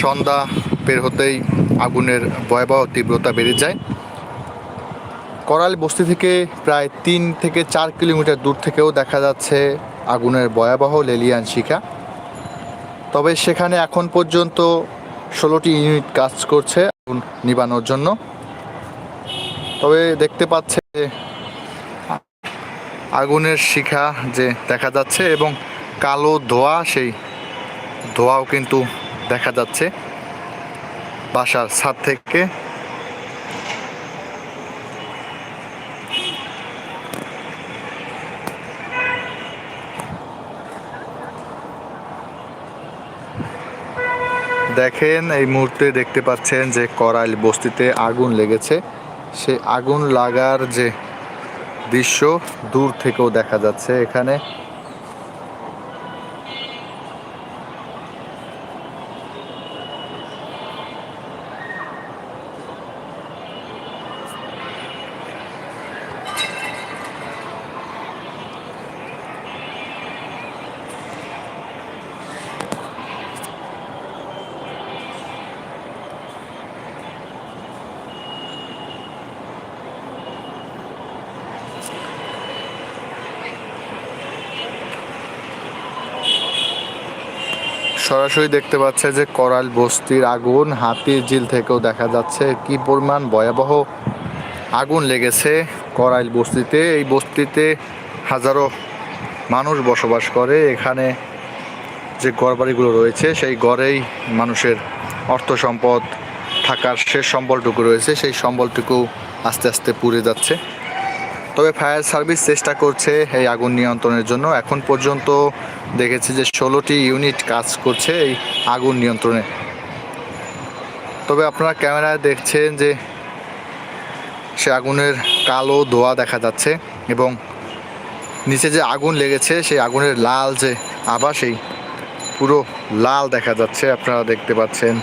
সন্ধ্যা বের হতেই আগুনের ভয়াবহ তীব্রতা বেড়ে যায়। করাল বস্তি থেকে প্রায় তিন থেকে চার কিলোমিটার দূর থেকেও দেখা যাচ্ছে আগুনের ভয়াবহ লেলিয়ান শিখা। তবে সেখানে এখন পর্যন্ত ষোলোটি ইউনিট কাজ করছে আগুন নিবানোর জন্য। তবে দেখতে পাচ্ছে আগুনের শিখা যে দেখা যাচ্ছে এবং কালো ধোয়া, সেই ধোঁয়াও কিন্তু দেখা যাচ্ছে। বাসার ছাদ থেকে। দেখেন, এই মুহূর্তে দেখতে পাচ্ছেন যে করাইল বস্তিতে আগুন লেগেছে। সে আগুন লাগার যে দৃশ্য দূর থেকেও দেখা যাচ্ছে এখানে। সরাসরি দেখতে পাচ্ছে যে করাল বস্তির আগুন হাতির ঝিল থেকেও দেখা যাচ্ছে। কি পরিমাণ ভয়াবহ আগুন লেগেছে করাইল বস্তিতে। এই বস্তিতে হাজারো মানুষ বসবাস করে। এখানে যে ঘরবাড়িগুলো রয়েছে, সেই ঘরেই মানুষের অর্থ সম্পদ থাকার শেষ সম্বলটুকু রয়েছে। সেই সম্বলটুকু আস্তে আস্তে পুড়ে যাচ্ছে। তবে ফায়ার সার্ভিস চেষ্টা করছে এই আগুন নিয়ন্ত্রণের জন্য। এখন পর্যন্ত দেখেছি যে ষোলোটি ইউনিট কাজ করছে এই আগুন নিয়ন্ত্রণে। তবে আপনারা ক্যামেরায় দেখছেন যে সে আগুনের কালো ধোয়া দেখা যাচ্ছে এবং নিচে যে আগুন লেগেছে, সেই আগুনের লাল যে আভা, সেই পুরো লাল দেখা যাচ্ছে। আপনারা দেখতে পাচ্ছেন